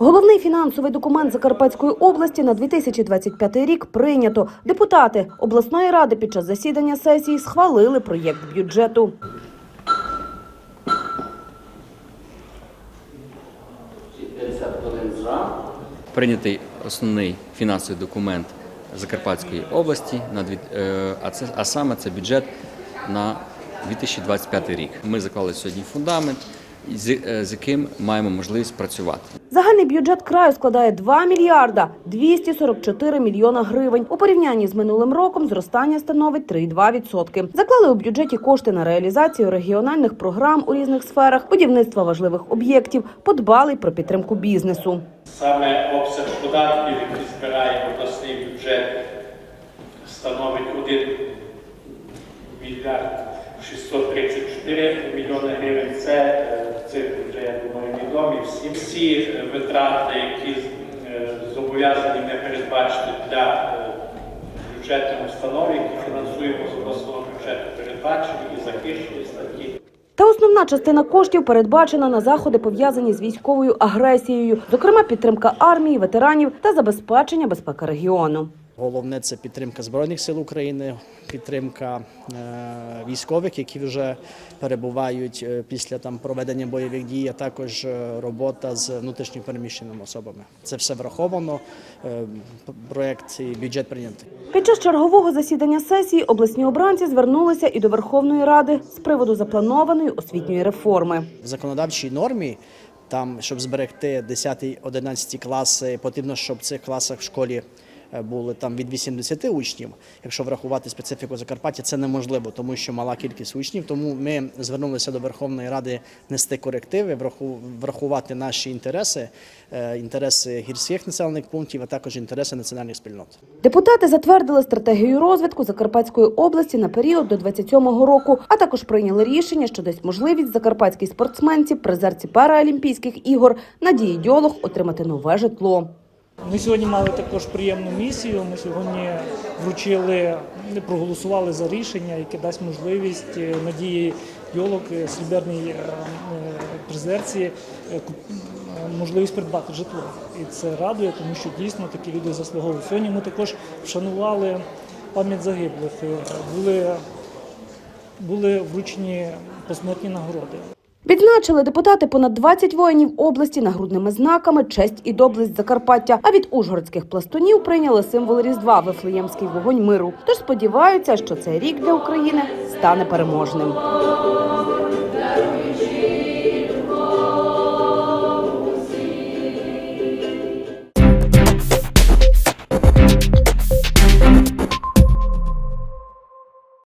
Головний фінансовий документ Закарпатської області на 2025 рік прийнято. Депутати обласної ради під час засідання сесії схвалили проєкт бюджету. Прийнятий основний фінансовий документ Закарпатської області е, а це а саме це бюджет на 2025 рік. Ми заклали сьогодні фундамент, з, е, з яким маємо можливість працювати. Бюджет краю складає 2 мільярда 244 мільйона гривень. У порівнянні з минулим роком зростання становить 3,2%. Заклали у бюджеті кошти на реалізацію регіональних програм у різних сферах, будівництва важливих об'єктів, подбали про підтримку бізнесу. Саме обсяг податків, який збирає обласний бюджет, становить 1 мільярд 634 мільйони гривень. Це е, цифри вже, я думаю, відомі. Всі, всі е, витрати, які е, зобов'язані ми передбачити для бюджетних установ, які фінансуємо з обласного бюджету, передбачені і захищені статті. Та основна частина коштів передбачена на заходи, пов'язані з військовою агресією, зокрема підтримка армії, ветеранів та забезпечення безпеки регіону. Головне це підтримка Збройних сил України, підтримка е, військових, які вже перебувають е, після там проведення бойових дій, а також е, робота з внутрішньо переміщеними особами. Це все враховано. Проект і бюджет прийнятий. Під час чергового засідання сесії обласні обранці звернулися і до Верховної Ради з приводу запланованої освітньої реформи. В законодавчій нормі. Там, щоб зберегти 10-11 класи, потрібно, щоб в цих класах в школі були там від 80 учнів. Якщо врахувати специфіку Закарпаття, це неможливо, тому що мала кількість учнів. Тому ми звернулися до Верховної Ради нести корективи, враху- врахувати наші інтереси, е, інтереси гірських населених пунктів, а також інтереси національних спільнот. Депутати затвердили стратегію розвитку Закарпатської області на період до 27-го року, а також прийняли рішення, що дасть можливість закарпатській спортсменці, призерці Паралімпійських ігор Надії Дьолог отримати нове житло. Ми сьогодні мали також приємну місію. Ми сьогодні вручили, проголосували за рішення, яке дасть можливість е, Надії Йолок, е, сріберній е, призерці, можливість придбати житло. І це радує, тому що дійсно такі люди заслуговують. Сьогодні ми також вшанували пам'ять загиблих. Були, були вручені посмертні нагороди. Відзначили депутати понад 20 воїнів області нагрудними знаками «Честь і доблесть Закарпаття». А від ужгородських пластунів прийняли символ Різдва – Вифлеємський вогонь миру. Тож сподіваються, що цей рік для України стане переможним.